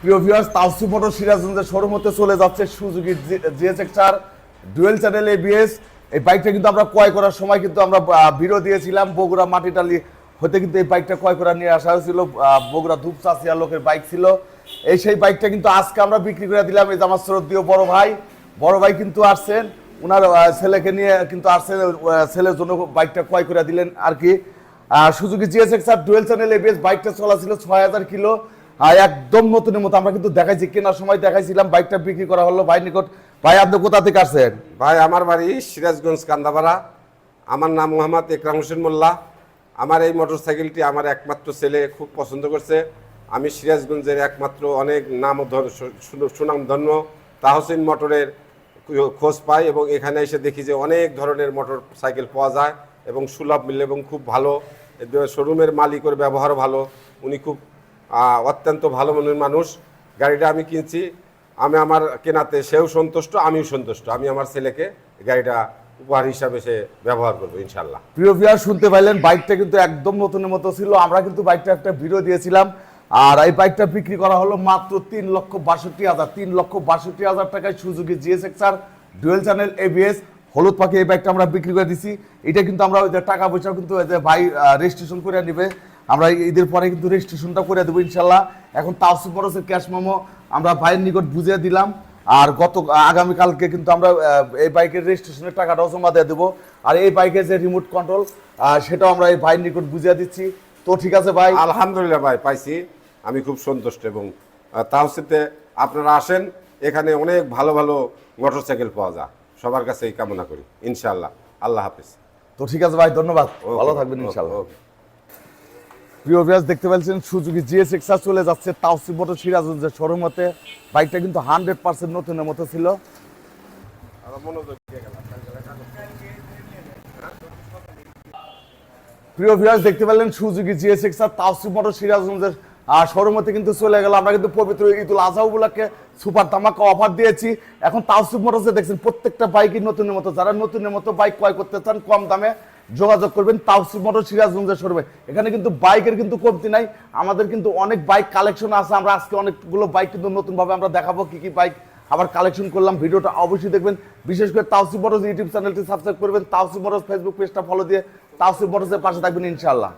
প্রিয় ভিউয়ার্স সিরাজগঞ্জের শোরুম হতে চলে যাচ্ছে সুজুকি জিএসএক্স চার ডুয়েল চ্যানেল এবিএস এই বাইকটা কিন্তু আমরা ক্রয় করার সময় কিন্তু আমরা দিয়েছিলাম। বগুড়া মাটিটালি হতে কিন্তু এই বাইকটা ক্রয় করা নিয়ে আসা হয়েছিল। বগুড়া লোকের বাইক ছিল। এই সেই বাইকটা কিন্তু আজকে আমরা বিক্রি করে দিলাম। এই আমার শ্রদ্ধীয় বড় ভাই বড় ভাই কিন্তু আসছেন। ওনার ছেলেকে নিয়ে কিন্তু আসছেন। ছেলের জন্য বাইকটা ক্রয় করে দিলেন আর কি। Suzuki GSX R dual channel ABS বাইকটা চলা ছিল ছয় হাজার কিলো। আর একদম নতুনের মতো। আমরা কিন্তু দেখাইছি, কেনার সময় দেখাইছিলাম, বাইকটা বিক্রি করা হলো। ভাই নিকট, ভাই আপনি কোথা থেকে আসছেন? ভাই, আমার বাড়ি সিরাজগঞ্জ, কান্দাপাড়া। আমার নাম মোহাম্মদ একরাম হোসেন মোল্লা। আমার এই মোটরসাইকেলটি আমার একমাত্র ছেলে খুব পছন্দ করছে। আমি সিরাজগঞ্জের একমাত্র অনেক নাম সুনাম সুনামধন্য তাহসিন মোটরের খোঁজ পাই এবং এখানে এসে দেখি যে অনেক ধরনের মোটর সাইকেল পাওয়া যায় এবং সুলভ মূল্যে এবং খুব ভালো। শোরুমের মালিকের ব্যবহারও ভালো। উনি খুব অত্যন্ত ভালো মনের মানুষ। গাড়িটা আমি কিনছি। আমি আমার কেনাতে সেও সন্তুষ্ট, আমিও সন্তুষ্ট। আমি আমার ছেলেকে গাড়িটা উপহার হিসাবে সে ব্যবহার করব ইনশাল্লাহ প্রিয় ভিউয়ার শুনতে পাইলেন, বাইকটা কিন্তু একদম নতুনের মতো ছিল। আমরা কিন্তু বাইকটা একটা ভিডিও দিয়েছিলাম। আর এই বাইকটা বিক্রি করা হলো মাত্র তিন লক্ষ বাষট্টি হাজার। তিন লক্ষ বাষট্টি হাজার টাকায় Suzuki GSX R dual channel ABS হলুদ পাখি এই বাইকটা আমরা বিক্রি করে দিছি। এটা কিন্তু আমরা ওই যে টাকা পয়সা কিন্তু ভাই রেজিস্ট্রেশন করে নিবে। আমরা ঈদের পরে কিন্তু রেজিস্ট্রেশনটা করে দেবো ইনশাল্লাহ। এখন তাওসিফ বরসের ক্যাশ মেমো আমরা ভাইয়ের নিকট বুঝিয়ে দিলাম। আর গত আগামীকালকে কিন্তু আমরা এই বাইকের রেজিস্ট্রেশনের টাকাটাও জমা দিয়ে দেবো। আর এই বাইকের যে রিমোট কন্ট্রোল সেটাও আমরা এই ভাইয়ের নিকট বুঝিয়ে দিচ্ছি। তো ঠিক আছে ভাই। আলহামদুলিল্লাহ ভাই পাইছি। আমি খুব সন্তুষ্ট এবং তাহসিতে আপনারা আসেন এখানে অনেক ভালো ভালো মোটরসাইকেল পাওয়া যায়। সবার কাছে এই কামনা করি ইনশাল্লাহ। আল্লাহ হাফিজ। তো ঠিক আছে ভাই ধন্যবাদ। ভালো থাকবেন ইনশাল্লাহ। প্রিয় ভিউয়ার্স দেখতে পাচ্ছেন জিএস এক্সার চলে যাচ্ছে বাইকটা কিন্তু হান্ড্রেড পার্সেন্ট নতুনের মতো ছিল। প্রিয় ভিউয়ার্স দেখতে পেলেন Suzuki GS XR Tawsif motor সিরাজগঞ্জের শোরুম হতে কিন্তু চলে গেল। আমরা কিন্তু পবিত্র ঈদুল আজহা উপলক্ষে সুপার ধামাকা অফার দিয়েছি। এখন তাওসিফ মোটরসে দেখছেন, প্রত্যেকটা বাইকই নতুনের মতো। যারা নতুনের মতো বাইক ক্রয় করতে চান, কম দামে যোগাযোগ করবেন তাওসিফ মোটর সিরাজগঞ্জের শোরুমে। এখানে কিন্তু বাইকের কিন্তু কমতি নাই, আমাদের কিন্তু অনেক বাইক কালেকশন আছে, আমরা আজকে অনেকগুলো বাইক কিন্তু নতুনভাবে আমরা দেখাবো কি কি বাইক আবার কালেকশন করলাম, ভিডিওটা অবশ্যই দেখবেন। বিশেষ করে তাওসিফ মোটরস ইউটিউব চ্যানেলটি সাবস্ক্রাইব করবেন, তাওসিফ মোটর ফেসবুক পেজটা ফলো দিয়ে তাওসিফ মোটরসের পাশে থাকবেন ইনশাআল্লাহ।